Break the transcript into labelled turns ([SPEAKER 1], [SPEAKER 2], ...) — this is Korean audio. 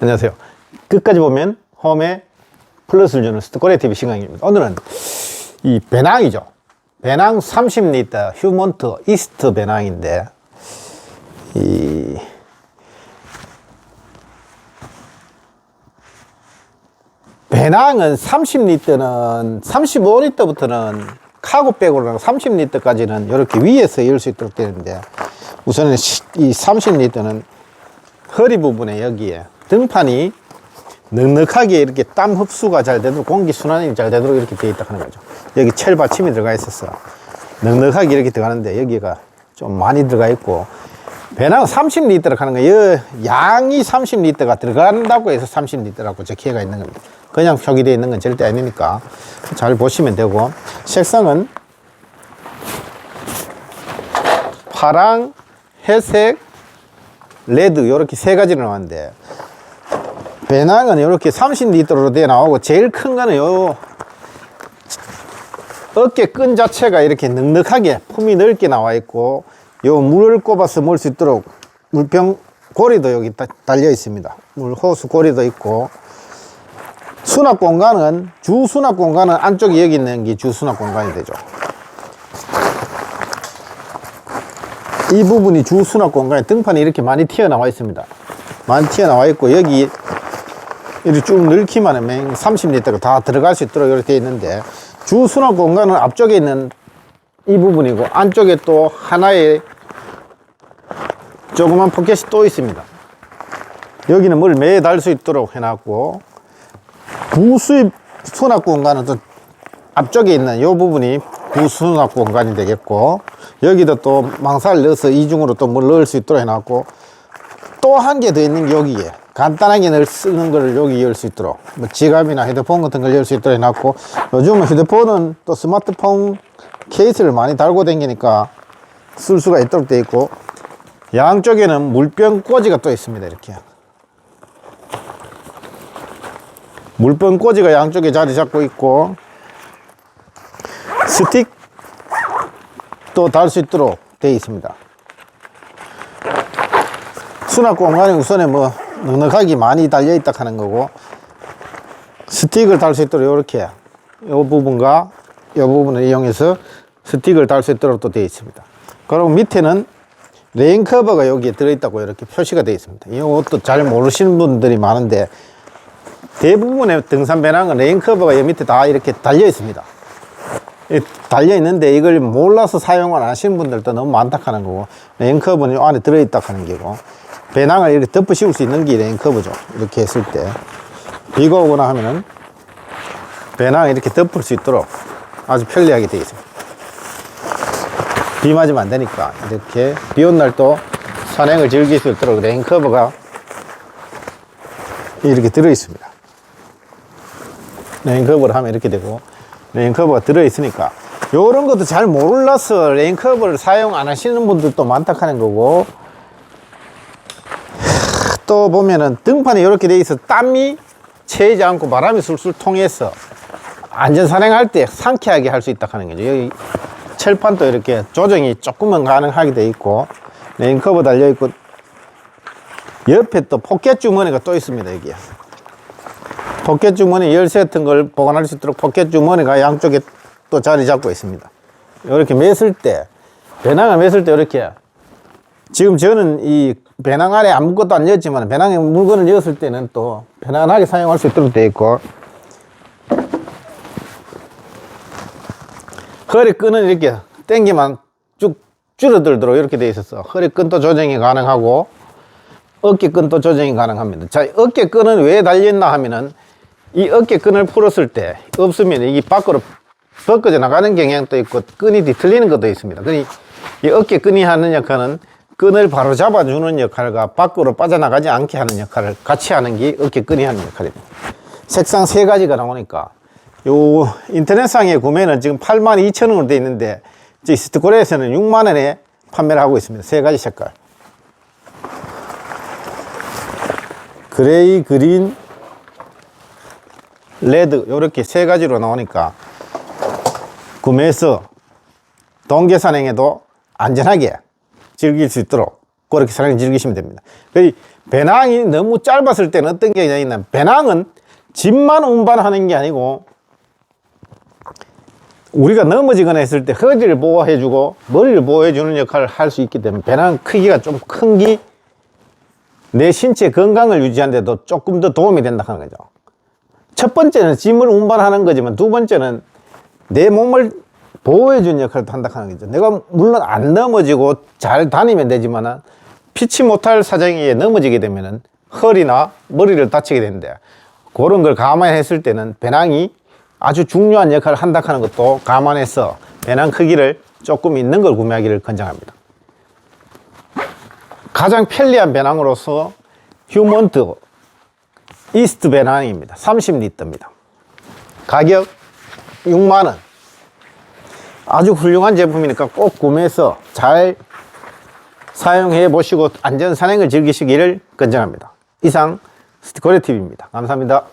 [SPEAKER 1] 안녕하세요. 끝까지 보면 홈에 플러스를 주는 스토코레 TV 시간입니다. 오늘은 이 배낭이죠. 배낭 30리터 휴먼트 이스트 배낭인데 이 배낭은 30리터는 35리터부터는 카고백으로 30리터까지는 이렇게 위에서 열 수 있도록 되는데 우선은 시- 이 30리터는 허리 부분에 여기에 등판이 넉넉하게 이렇게 땀 흡수가 잘 되도록 공기 순환이 잘 되도록 이렇게 되어 있다 하는 거죠. 여기 철 받침이 들어가 있어서 넉넉하게 이렇게 들어가는데 여기가 좀 많이 들어가 있고 배낭 30리터를 하는 거예요. 양이 30리터가 들어간다고 해서 30리터라고 적혀가 있는 겁니다. 그냥 표기되어 있는 건 절대 아니니까 잘 보시면 되고 색상은 파랑, 회색, 레드 이렇게 세 가지로 나왔는데 배낭은 이렇게 30리터로 되어 나오고 제일 큰 거는 요 어깨 끈 자체가 이렇게 넉넉하게 품이 넓게 나와 있고 요 물을 꼽아서 먹을 수 있도록 물병 고리도 여기 다- 달려 있습니다. 물 호수 고리도 있고 수납 공간은 주 수납 공간은 안쪽에 여기 있는 게 주 수납 공간이 되죠. 이 부분이 주 수납 공간에 등판이 이렇게 많이 튀어나와 있습니다. 많이 튀어나와 있고 여기 이렇게 쭉 넣기만 하면 30리터가 다 들어갈 수 있도록 이렇게 되어 있는데 주 수납 공간은 앞쪽에 있는 이 부분이고 안쪽에 또 하나의 조그만 포켓이 또 있습니다. 여기는 물 매달 수 있도록 해놨고 부수입 수납 공간은 또 앞쪽에 있는 이 부분이 부수납 공간이 되겠고 여기도 또 망사를 넣어서 이중으로 또물 넣을 수 있도록 해놨고 또 한 개 더 있는 게 여기에 간단하게 늘 쓰는 거를 여기 열 수 있도록 뭐 지갑이나 휴대폰 같은 걸 열 수 있도록 해놨고 요즘은 휴대폰은 또 스마트폰 케이스를 많이 달고 다니니까 쓸 수가 있도록 돼 있고 양쪽에는 물병 꽂이가 또 있습니다 이렇게. 물병 꽂이가 양쪽에 자리 잡고 있고 스틱도 달 수 있도록 되어 있습니다. 수납 공간이 우선에 뭐 넉넉하게 많이 달려 있다 하는 거고 스틱을 달 수 있도록 이렇게 이 부분과 이 부분을 이용해서 스틱을 달 수 있도록 또 되어 있습니다. 그리고 밑에는 레인 커버가 여기에 들어있다고 이렇게 표시가 되어 있습니다. 이것도 잘 모르시는 분들이 많은데 대부분의 등산 배낭은 레인 커버가 여기 밑에 다 이렇게 달려 있습니다. 이 달려 있는데 이걸 몰라서 사용을 안 하시는 분들도 너무 많다 하는 거고 레인 커버는 이 안에 들어있다 하는 게고 배낭을 이렇게 덮어 씌울 수 있는 게 레인 커버죠. 이렇게 했을 때. 비가 오거나 하면은 배낭을 이렇게 덮을 수 있도록 아주 편리하게 되어 있습니다 비 맞으면 안 되니까 이렇게 비 온 날 또 산행을 즐길 수 있도록 레인 커버가 이렇게 들어 있습니다. 레인 커버를 하면 이렇게 되고 레인 커버가 들어 있으니까 요런 것도 잘 몰라서 레인 커버를 사용 안 하시는 분들도 많다 하는 거고 또 보면은 등판이 이렇게 돼 있어. 땀이 채이지 않고 바람이 술술 통해서 안전 산행할 때 상쾌하게 할 수 있다 하는 거죠. 여기 철판도 이렇게 조정이 조금은 가능하게 돼 있고 레인 커버 달려 있고 옆에 또 포켓 주머니가 또 있습니다 여기에. 포켓 주머니 열쇠 같은 걸 보관할 수 있도록 포켓 주머니가 양쪽에 또 자리 잡고 있습니다. 이렇게 mes을 때, 배낭을 mes을 때 이렇게 지금 저는 이 배낭 안에 아무것도 안 넣었지만 배낭에 물건을 넣었을 때는 또 편안하게 사용할 수 있도록 되어 있고 허리끈은 이렇게 당기만 쭉 줄어들도록 이렇게 되어 있어서 허리끈도 조정이 가능하고 어깨끈도 조정이 가능합니다. 자, 어깨끈은 왜 달렸나 하면은 이 어깨끈을 풀었을 때 없으면 이게 밖으로 벗겨져 나가는 경향도 있고 끈이 뒤틀리는 것도 있습니다. 그러니 이 어깨끈이 하는 역할은 끈을 바로 잡아주는 역할과 밖으로 빠져나가지 않게 하는 역할을 같이 하는 게 어깨끈이 하는 역할입니다. 색상 세 가지가 나오니까 요 인터넷상에 구매는 지금 8만 2천 원으로 되어 있는데 이 스티코레에서는 6만 원에 판매를 하고 있습니다. 세 가지 색깔. 그레이, 그린, 레드 이렇게 세 가지로 나오니까 구매해서 동계 산행에도 안전하게 즐길 수 있도록 그렇게 산행 즐기시면 됩니다. 배낭이 너무 짧았을 때는 어떤 게 있냐면 배낭은 짐만 운반하는 게 아니고 우리가 넘어지거나 했을 때 허리를 보호해주고 머리를 보호해주는 역할을 할 수 있기 때문에 배낭 크기가 좀 큰 게 내 신체 건강을 유지하는 데도 조금 더 도움이 된다 하는 거죠. 첫 번째는 짐을 운반하는 거지만 두 번째는 내 몸을 보호해주는 역할도 한다 하는 거죠. 내가 물론 안 넘어지고 잘 다니면 되지만은 피치 못할 사정에 넘어지게 되면은 허리나 머리를 다치게 되는데 그런 걸 감안했을 때는 배낭이 아주 중요한 역할을 한다 하는 것도 감안해서 배낭 크기를 조금 있는 걸 구매하기를 권장합니다. 가장 편리한 배낭으로서 휴먼트 이스트 배낭입니다. 30리터입니다. 가격 6만원. 아주 훌륭한 제품이니까 꼭 구매해서 잘 사용해 보시고 안전 산행을 즐기시기를 권장합니다. 이상 스티커레TV입니다. 감사합니다.